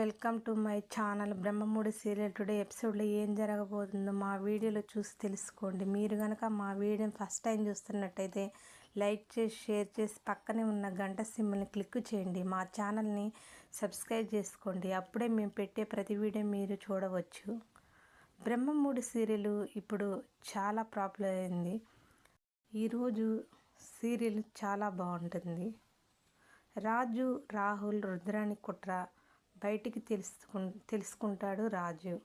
Welcome to my channel Brahmamudi serial. Today ఎపిసోడ్లో ఏం జరగబోతుందో మా వీడియోలో చూసి తెలుసుకోండి. మీరు కనుక మా వీడియోని ఫస్ట్ టైం చూస్తున్నట్టయితే లైక్ చేసి షేర్ చేసి పక్కనే ఉన్న గంట సింబల్ని క్లిక్ చేయండి. మా ఛానల్ని సబ్స్క్రైబ్ చేసుకోండి. అప్పుడే మేము పెట్టే ప్రతి వీడియో మీరు చూడవచ్చు. బ్రహ్మముడి సీరియల్ ఇప్పుడు చాలా పాపులర్ అయింది. ఈరోజు సీరియల్ చాలా బాగుంటుంది. రాజు రాహుల్ రుద్రాని కుట్ర బయటికి తెలుసుకు తెలుసుకుంటాడు రాజు.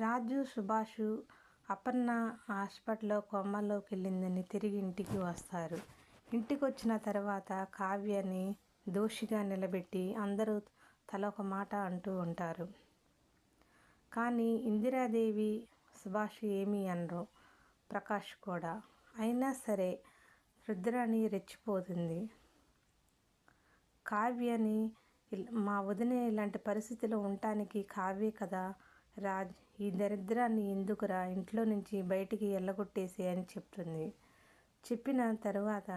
రాజు సుభాషు అపర్ణ హాస్పిటల్లో కొమ్మల్లోకి వెళ్ళిందని తిరిగి ఇంటికి వస్తారు. ఇంటికి వచ్చిన తర్వాత కావ్యని దోషిగా నిలబెట్టి అందరూ తల ఒక మాట అంటూ ఉంటారు. కానీ ఇందిరాదేవి సుభాష్ ఏమీ అనరు. ప్రకాష్ కూడా. అయినా సరే రుద్రాణి రెచ్చిపోతుంది. కావ్యని మా వదిన ఇలాంటి పరిస్థితిలో ఉండటానికి కావ్య కదా. రాజ్ ఈ దరిద్రాన్ని ఎందుకురా ఇంట్లో నుంచి బయటికి ఎల్లగొట్టేసి అని చెప్తుంది. చెప్పిన తర్వాత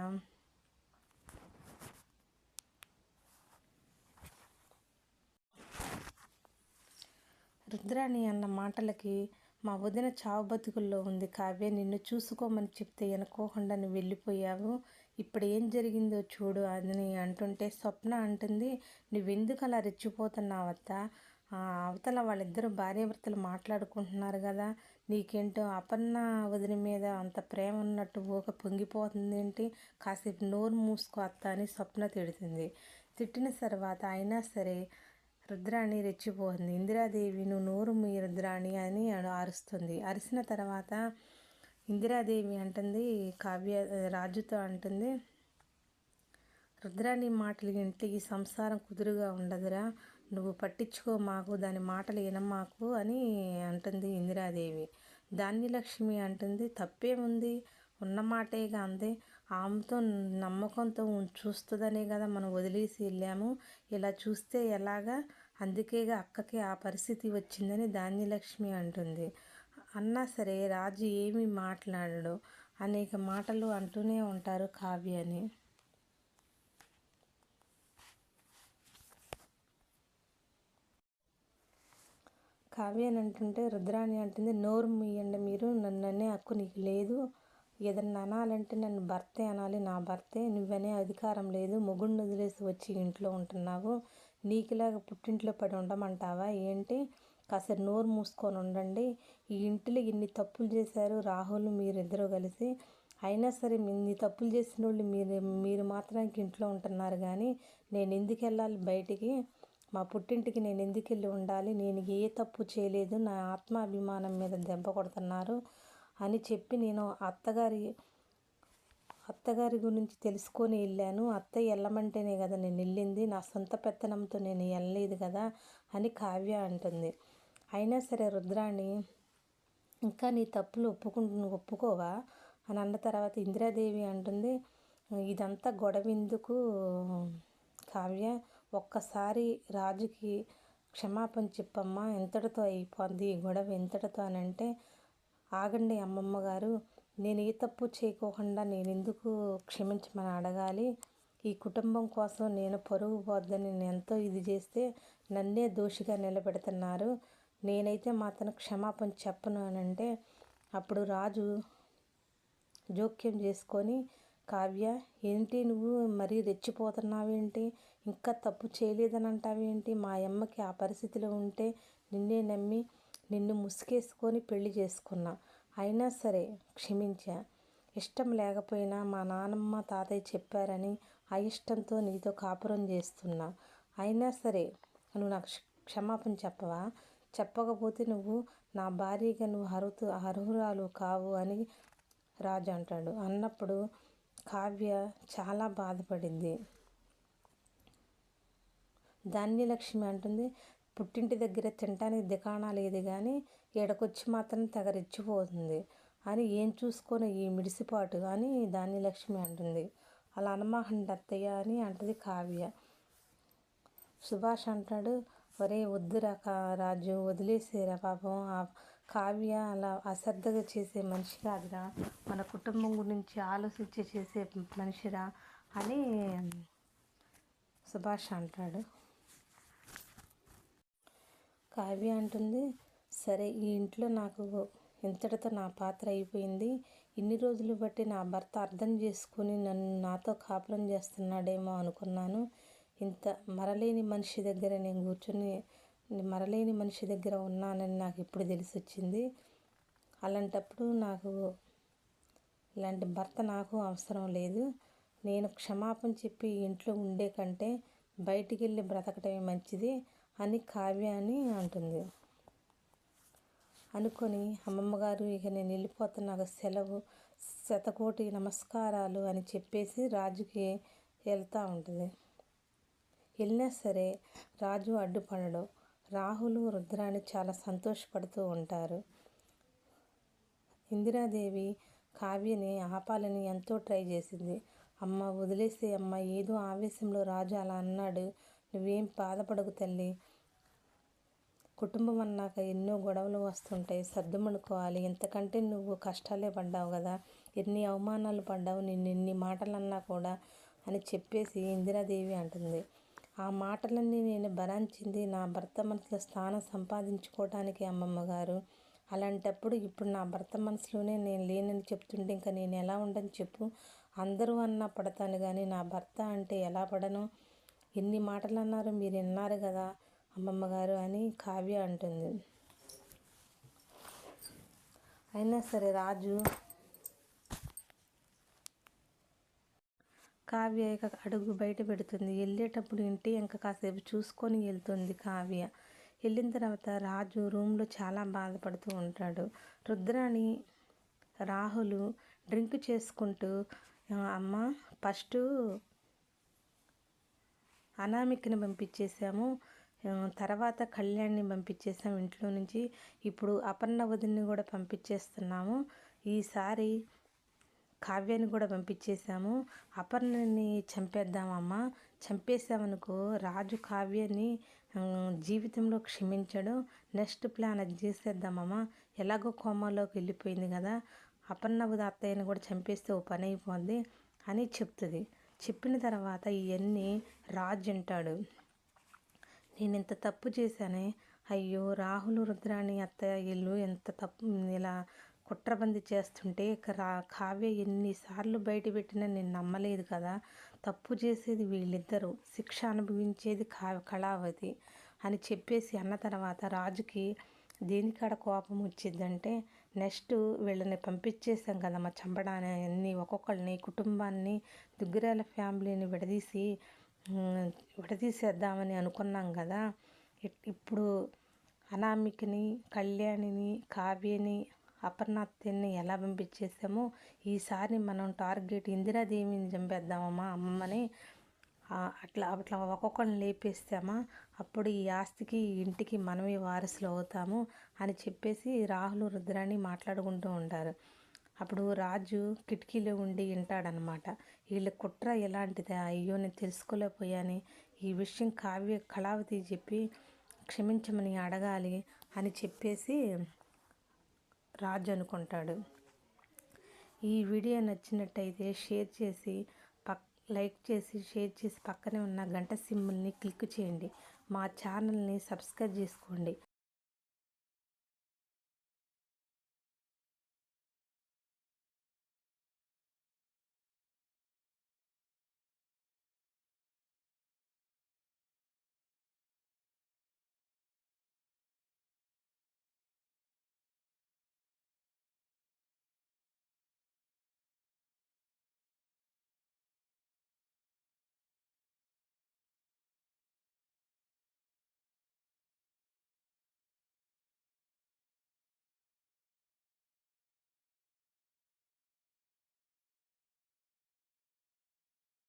రుద్రాణి అన్న మాటలకి మా వదిన చావు బతుకుల్లో ఉంది కావ్య నిన్ను చూసుకోమని చెప్తే అనుకోకుండా వెళ్ళిపోయావు. ఇప్పుడు ఏం జరిగిందో చూడు అని అంటుంటే స్వప్న అంటుంది నువ్వెందుకు అలా రెచ్చిపోతున్నావత్త అవతల వాళ్ళిద్దరూ భార్యాభర్తలు మాట్లాడుకుంటున్నారు కదా నీకేంటో అపర్ణ వదిన మీద అంత ప్రేమ ఉన్నట్టు ఊక పొంగిపోతుంది ఏంటి కాసేపు నోరు మూసుకో అత్త అని స్వప్న తిడుతుంది. తిట్టిన తర్వాత అయినా సరే రుద్రాణి రెచ్చిపోతుంది. ఇందిరాదేవి నువ్వు నోరు మీ రుద్రాణి అని అరుస్తుంది. అరిసిన తర్వాత ఇందిరాదేవి అంటుంది కావ్య రాజుతో అంటుంది రుద్రాని మాటలు వింటే ఈ సంసారం కుదురుగా ఉండదురా నువ్వు పట్టించుకో మాకు దాని మాటలు వినమాకు అని అంటుంది ఇందిరాదేవి. ధాన్యలక్ష్మి అంటుంది తప్పేముంది? ఉన్న మాటేగా అందే. ఆమెతో నమ్మకంతో చూస్తుందనే కదా మనం వదిలేసి వెళ్ళాము. ఇలా చూస్తే ఎలాగా? అందుకేగా అక్కకి ఆ పరిస్థితి వచ్చిందని ధాన్యలక్ష్మి అంటుంది. అన్నా సరే రాజు ఏమీ మాట్లాడడు. అనేక మాటలు అంటూనే ఉంటారు కావ్యని. కావ్య అని అంటుంటే రుద్రాణి అంటుంది నోరు మీయండి మీరు నన్ను హక్కు నీకు లేదు. ఏదన్నా అనాలంటే నన్ను భర్తే అనాలి. నా భర్తే నువ్వనే అధికారం లేదు. మొగుడిని వదిలేసి వచ్చి ఇంట్లో ఉంటున్నావు. నీకులాగా పుట్టింట్లో పడి ఉండమంటావా? ఏంటి? కాసేపు నోరు మూసుకొని ఉండండి. ఈ ఇంటిలో ఇన్ని తప్పులు చేశారు రాహుల్ మీరిద్దరూ కలిసి. అయినా సరే ఇన్ని తప్పులు చేసిన వాళ్ళు మీరు మీరు మాత్రానికి ఇంట్లో ఉంటున్నారు కానీ నేను ఎందుకు వెళ్ళాలి బయటికి? మా పుట్టింటికి నేను ఎందుకు వెళ్ళి ఉండాలి? నేను ఏ తప్పు చేయలేదు నా ఆత్మాభిమానం మీద దెబ్బ కొడుతున్నారు అని చెప్పి నేను అత్తగారి అత్తగారి గురించి తెలుసుకొని వెళ్ళాను. అత్తయ్య వెళ్ళమంటేనే కదా నేను వెళ్ళింది నా సొంత పెత్తనంతో నేను వెళ్ళలేదు కదా అని కావ్య అంటుంది. అయినా సరే రుద్రాణి ఇంకా నీ తప్పులు ఒప్పుకుంటు ఒప్పుకోవా? అని అన్న తర్వాత ఇందిరాదేవి అంటుంది ఇదంతా గొడవ ఎందుకు కావ్య? ఒక్కసారి రాజుకి క్షమాపణ చెప్పమ్మా ఎంతటితో అయిపోద్ది ఈ గొడవ ఎంతటితో అని అంటే ఆగండి అమ్మమ్మ గారు నేను ఏ తప్పు చేయకోకుండా నేను ఎందుకు క్షమించమని అడగాలి? ఈ కుటుంబం కోసం నేను పరుగు పోద్దని నేను ఎంతో ఇది చేస్తే నన్నే దోషిగా నిలబెడుతున్నారు. నేనైతే మా అతను క్షమాపణ చెప్పను అని అంటే అప్పుడు రాజు జోక్యం చేసుకొని కావ్య ఏంటి నువ్వు మరీ రెచ్చిపోతున్నావేంటి? ఇంకా తప్పు చేయలేదని అంటావేంటి? మా అమ్మకి ఆ పరిస్థితిలో ఉంటే నిన్నే నమ్మి నిన్ను ముసుగేసుకొని పెళ్ళి చేసుకున్నా. అయినా సరే క్షమించా. ఇష్టం లేకపోయినా మా నానమ్మ తాతయ్య చెప్పారని ఆ ఇష్టంతో నీతో కాపురం చేస్తున్నా. అయినా సరే నువ్వు నాకు క్షమాపణ చెప్పవా? చెప్పకపోతే నువ్వు నా భార్యగా నువ్వు అర్హత అర్హురాలు కావు అని రాజు అంటాడు. అన్నప్పుడు కావ్య చాలా బాధపడింది. ధాన్యలక్ష్మి అంటుంది పుట్టింటి దగ్గర తినటానికి దికాణా లేదు కానీ ఈడకొచ్చి మాత్రం తెగరిచ్చిపోతుంది అని ఏం చూసుకొని ఈ మిడిసిపాటు అని ధాన్యలక్ష్మి అంటుంది. అలా అనమాకండి అత్తయ్య అని అంటది కావ్య. సుభాష్ అంటాడు ఒరే వద్దురా రాజు వదిలేసేరా పాపం. ఆ కావ్య అలా అశ్రద్ధగా చేసే మనిషి కాదురా. మన కుటుంబం గురించి ఆలోచించి చేసే మనిషిరా అని సుభాష్ అంటాడు. కావ్య అంటుంది సరే ఈ ఇంట్లో నాకు ఇంతటితో నా పాత్ర అయిపోయింది. ఇన్ని రోజులు బట్టి నా భర్త అర్థం చేసుకుని నన్ను నాతో కాపురం చేస్తున్నాడేమో అనుకున్నాను. ఇంత మరలేని మనిషి దగ్గర నేను కూర్చొని మరలేని మనిషి దగ్గర ఉన్నానని నాకు ఇప్పుడు తెలిసి వచ్చింది అలాంటప్పుడు నాకు ఇలాంటి భర్త నాకు అవసరం లేదు. నేను క్షమాపణ చెప్పి ఇంట్లో ఉండే కంటే బయటికి వెళ్ళి బ్రతకటమే మంచిది అని కావ్య అని అంటుంది. అనుకొని అమ్మమ్మ గారు ఇక నేను వెళ్ళిపోతున్నా సెలవు శతకోటి నమస్కారాలు అని చెప్పేసి రాజుకి వెళ్తూ ఉంటుంది. వెళ్ళినా సరే రాజు అడ్డుపడడు. రాహులు రుద్రాన్ని చాలా సంతోషపడుతూ ఉంటారు. ఇందిరాదేవి కావ్యని ఆపాలని ఎంతో ట్రై చేసింది. అమ్మ వదిలేసే అమ్మ ఏదో ఆవేశంలో రాజు అలా అన్నాడు. నువ్వేం బాధపడకు తల్లి. కుటుంబం అన్నాక ఎన్నో గొడవలు వస్తుంటాయి. సర్దుమనుకోవాలి ఎంతకంటే నువ్వు కష్టాలే పడ్డావు కదా. ఎన్ని అవమానాలు పడ్డావు. నిన్ను ఎన్ని మాటలు అన్నా కూడా అని చెప్పేసి ఇందిరాదేవి అంటుంది. ఆ మాటలన్నీ నేను భరించింది నా భర్త మనసులో స్థానం సంపాదించుకోవడానికి అమ్మమ్మ గారు అలాంటప్పుడు ఇప్పుడు నా భర్త మనసులోనే నేను లేనని చెప్తుంటే ఇంకా నేను ఎలా ఉండని చెప్పు? అందరూ అన్నా పడతాను కానీ నా భర్త అంటే ఎలా పడను? ఎన్ని మాటలు అన్నారు మీరు విన్నారు కదా అమ్మమ్మ గారు అని కావ్య అంటుంది. అయినా సరే రాజు కావ్య ఇక అడుగు బయట పెడుతుంది. వెళ్ళేటప్పుడు ఇంటి ఇంకా కాసేపు చూసుకొని వెళ్తుంది కావ్య. వెళ్ళిన తర్వాత రాజు రూమ్లో చాలా బాధపడుతూ ఉంటాడు. రుద్రాణి రాహులు డ్రింక్ చేసుకుంటూ అమ్మ ఫస్ట్ అనామికని పంపించేసాము తర్వాత కళ్యాణ్ని పంపించేసాము ఇంట్లో నుంచి. ఇప్పుడు అపర్ణ వదిన్ని కూడా పంపించేస్తున్నాము. ఈసారి కావ్యాన్ని కూడా పంపించేశాము. అపర్ణని చంపేద్దామమ్మా. చంపేసామనుకో రాజు కావ్యాన్ని జీవితంలో క్షమించడు. నెక్స్ట్ ప్లాన్ అది చేసేద్దామమ్మా. ఎలాగో కోమాలోకి వెళ్ళిపోయింది కదా. అపర్ణ అత్తయ్యని కూడా చంపేస్తే ఓ పని అయిపోద్ది అని చెప్తుంది. చెప్పిన తర్వాత ఇవన్నీ రాజు అంటాడు. నేను ఇంత తప్పు చేశానే? అయ్యో రాహుల్ రుద్రాణి అత్తయ్య ఇల్లు ఎంత తప్పు ఇలా కుట్రబంది చేస్తుంటే రా కావ్య ఎన్నిసార్లు బయట పెట్టినా నేను నమ్మలేదు కదా. తప్పు చేసేది వీళ్ళిద్దరూ శిక్ష అనుభవించేది కా కళావతి అని చెప్పేసి అన్న తర్వాత రాజుకి దేనికాడ కోపం వచ్చిందంటే నెక్స్ట్ వీళ్ళని పంపించేసాం కదా మా అన్ని ఒక్కొక్కరిని కుటుంబాన్ని దుగ్గిరాల ఫ్యామిలీని విడదీసి విడదీసేద్దామని అనుకున్నాం కదా. ఇప్పుడు అనామికని కళ్యాణిని కావ్యని అపర్ణాత్యని ఎలా పంపించేసామో ఈసారి మనం టార్గెట్ ఇందిరాదేవిని చంపేద్దామమ్మా అమ్మని అట్లా అట్లా ఒక్కొక్కరిని లేపేస్తామా? అప్పుడు ఈ ఆస్తికి ఈ ఇంటికి మనమే వారసులు అవుతాము అని చెప్పేసి రాహుల్ రుద్రాన్ని మాట్లాడుకుంటూ ఉంటారు. అప్పుడు రాజు కిటికీలో ఉండి వింటాడనమాట వీళ్ళ కుట్ర ఎలాంటిది? అయ్యో నేను తెలుసుకోలేకపోయాని. ఈ విషయం కావ్య కళావతి చెప్పి క్షమించమని అడగాలి అని చెప్పేసి రాజు అనుకుంటాడు. ఈ వీడియో నచ్చినట్టయితే షేర్ చేసి పక్ లైక్ చేసి షేర్ చేసి పక్కనే ఉన్న గంట సింబల్ని క్లిక్ చేయండి. మా ఛానల్ని సబ్స్క్రైబ్ చేసుకోండి.